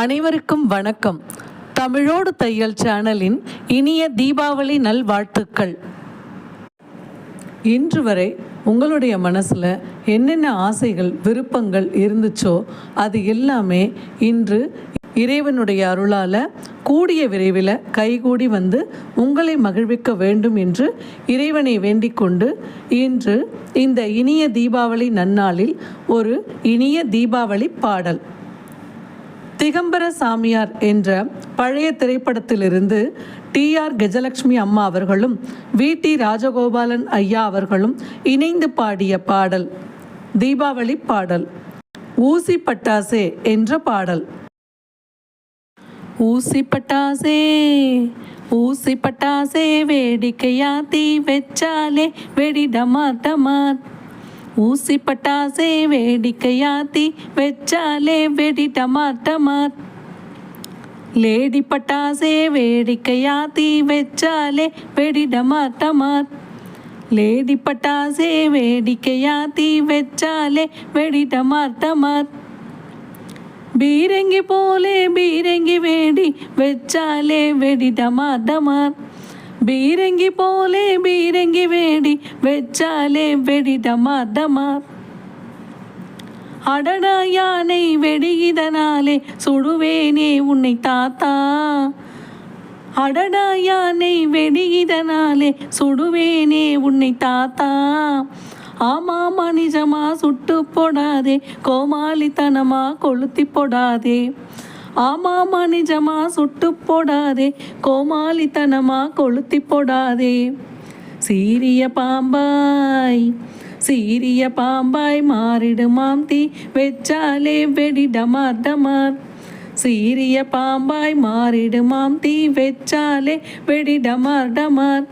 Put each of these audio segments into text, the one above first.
அனைவருக்கும் வணக்கம். தமிழோடு தையல் சேனலின் இனிய தீபாவளி நல்வாழ்த்துக்கள். இன்று வரை உங்களுடைய மனசில் என்னென்ன ஆசைகள் விருப்பங்கள் இருந்துச்சோ அது எல்லாமே இன்று இறைவனுடைய அருளால் கூடிய விரைவில் கைகூடி வந்து உங்களை மகிழ்விக்க வேண்டும் என்று இறைவனை வேண்டிக் கொண்டு இன்று இந்த இனிய தீபாவளி நன்னாளில் ஒரு இனிய தீபாவளி பாடல். திகம்பர சாமியார் என்ற பழைய திரைப்படத்திலிருந்து டி ஆர் கஜலட்சுமி அம்மா அவர்களும் வி டி ராஜகோபாலன் ஐயா அவர்களும் இணைந்து பாடிய பாடல் தீபாவளி பாடல் ஊசி பட்டாசே என்ற பாடல். ஊசி பட்டாசே ஊசி பட்டாசே வேடிக்கையா தீ வச்சாலே வெடி டமார் டமார் ஊசி பட்டாசே வேடிக்கையாத்தி வெச்சாலே வெடி டமார் டமார் லேடி பட்டாசே வேடிக்கையாத்தி வெச்சாலே வெடி டமார் டமார் லேடி பட்டாசே வேடிக்கையாத்தி வெச்சாலே வெடி டமார் டமார் பீரங்கி போலே பீரங்கி வேடி வெச்சாலே வெடி டமார் டமார் பீரங்கி போலே பீரங்கி வேடி வெச்சாலே வெடி டமார் அடடா யானை வெடியிதனாலே சுடுவேனே உன்னை தாத்தா. அடடா யானை வெடியிதனாலே சுடுவேனே உன்னை தாத்தா. ஆமா மனிஜமா சுட்டு போடாதே கோமாளித்தனமா கொளுத்தி போடாதே. ஆமாமா நிஜமா சுட்டு போடாதே. கோமாளித்தனமா கொளுத்தி போடாதே. சீரிய பாம்பாய் சீரிய பாம்பாய் மாறிடுமாம் தீ. வெச்சாலே வெடி டமார். டமார் சீரிய பாம்பாய் மாறிடுமாம் தீ. வெச்சாலே வெடி டமார். டமார்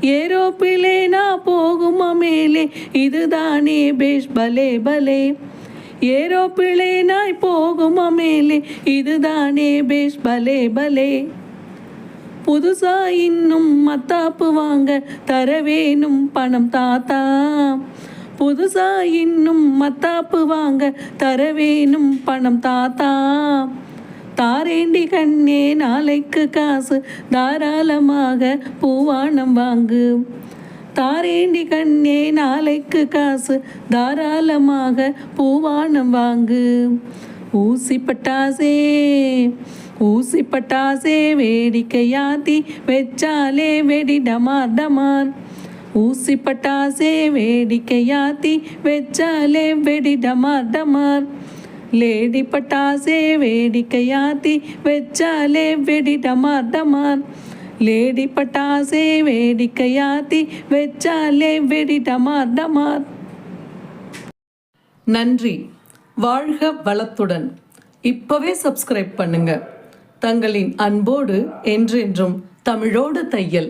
ஏரோப்பிலே நான் போகுமா மேலே. இதுதானே பேஷ் பலே பலே. ஏரோ பிளேனாய் போகும் மேலே இதுதானே பேஷ் பலே பலே. புதுசா இன்னும் மத்தாப்பு வாங்க தரவேணும் பணம் தாத்தா. புதுசா இன்னும் மத்தாப்பு வாங்க தரவேணும் பணம் தாத்தா. தாரேண்டி கண்ணே நாளைக்கு காசு தாராளமாக பூவானம் வாங்கு. தாரேண்டி கண்ணே நாளைக்கு காசு தாராளமாக பூவானம் வாங்கு. ஊசி பட்டாசே ஊசி பட்டாசே வேடிக்கையாத்தி வெச்சாலே வெடி டமார். டமார் ஊசி பட்டாசே வேடிக்கையாத்தி வெச்சாலே வெடி டமார். டமார் லேடி பட்டாசே வேடிக்கையாத்தி வெச்சாலே வெடி டமார் டமார். லேடி பட்டாசே வேடிக்கையாத்தி வச்சாலே வெடி டமார் டமார் நன்றி வாழ்க வளத்துடன் இப்பவே சப்ஸ்கிரைப் பண்ணுங்க தங்களின் அன்போடு என்றென்றும் தமிழோடு தையல்